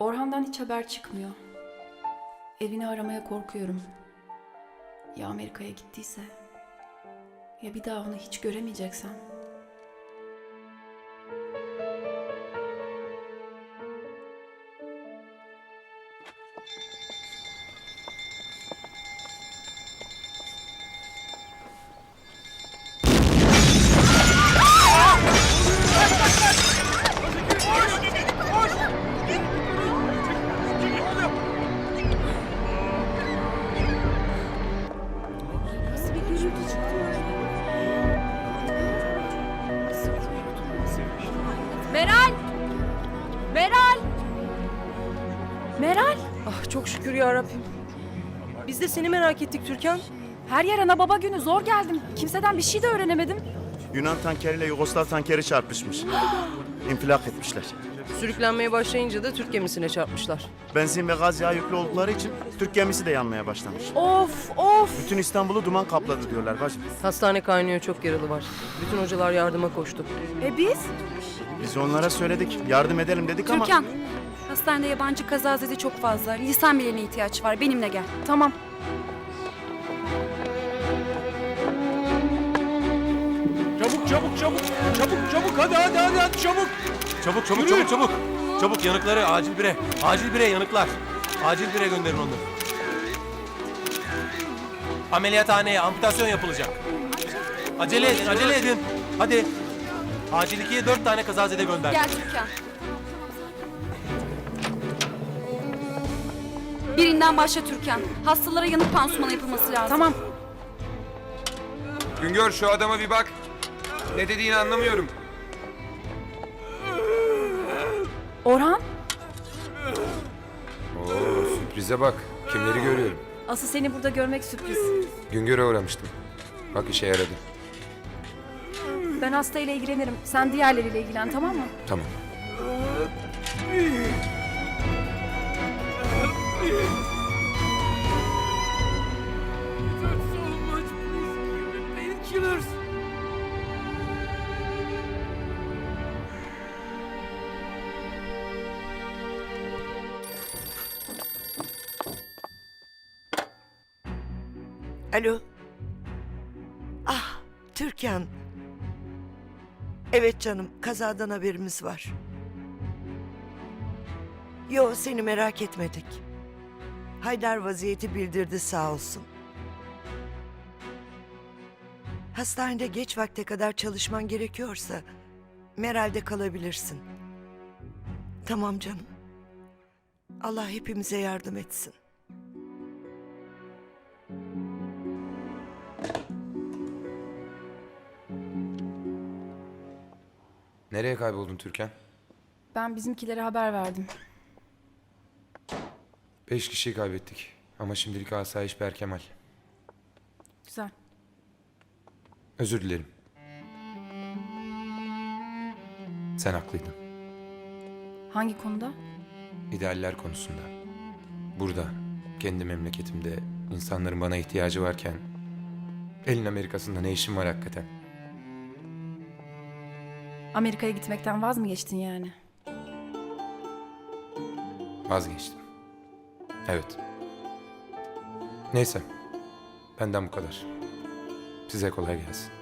Orhan'dan hiç haber çıkmıyor. Evini aramaya korkuyorum. Ya Amerika'ya gittiyse? Ya bir daha onu hiç göremeyeceksem? Meral! Meral! Meral! Ah çok şükür ya Rabbim. Biz de seni merak ettik Türkan. Her yer ana baba günü zor geldim. Kimseden bir şey de öğrenemedim. Yunan tankeriyle Yugoslav tankeri çarpışmış. İnfilak etmişler. Sürüklenmeye başlayınca da Türk gemisine çarpmışlar. Benzin ve gaz yağı yüklü oldukları için Türk gemisi de yanmaya başlamış. Of of! Bütün İstanbul'u duman kapladı diyorlar bacım. Hastane kaynıyor çok yaralı var. Bütün hocalar yardıma koştu. E biz? Biz onlara söyledik, yardım edelim dedik ama... Türkan, hastanede yabancı kazazede çok fazla. Lisan bilene ihtiyaç var. Benimle gel. Tamam. Çabuk çabuk çabuk. Çabuk çabuk hadi hadi hadi, hadi çabuk. Çabuk çabuk çabuk çabuk. Çabuk yanıkları acil bire. Acil bire yanıklar. Acil bire gönderin onları. Ameliyathaneye amputasyon yapılacak. Acele edin, acele edin. Hadi. Acil ikiye dört tane kazazede gönder. Gel Türkan. Birinden başla Türkan. Hastalara yanık pansumanı yapılması lazım. Tamam. Güngör şu adama bir bak. Ne dediğini anlamıyorum. Orhan? Oo, sürprize bak. Kimleri görüyorum. Asıl seni burada görmek sürpriz. Güngör'e uğramıştım. Bak işe yaradı. Ben hastayla ilgilenirim. Sen diğerleriyle ilgilen tamam mı? Tamam. Alo. Ah, Türkan. Evet canım, kazadan haberimiz var. Yo, seni merak etmedik. Haydar vaziyeti bildirdi sağ olsun. Hastanede geç vakte kadar çalışman gerekiyorsa Meral'de kalabilirsin. Tamam canım. Allah hepimize yardım etsin. Nereye kayboldun Türkan? Ben bizimkilere haber verdim. Beş kişiyi kaybettik. Ama şimdilik asayiş Berkemal. Güzel. Özür dilerim. Sen haklıydın. Hangi konuda? İdealler konusunda. Burada, kendi memleketimde insanların bana ihtiyacı varken... ...elin Amerikasında ne işim var hakikaten? Amerika'ya gitmekten vaz mı geçtin yani? Vazgeçtim. Evet. Neyse. Benden bu kadar. Size kolay gelsin.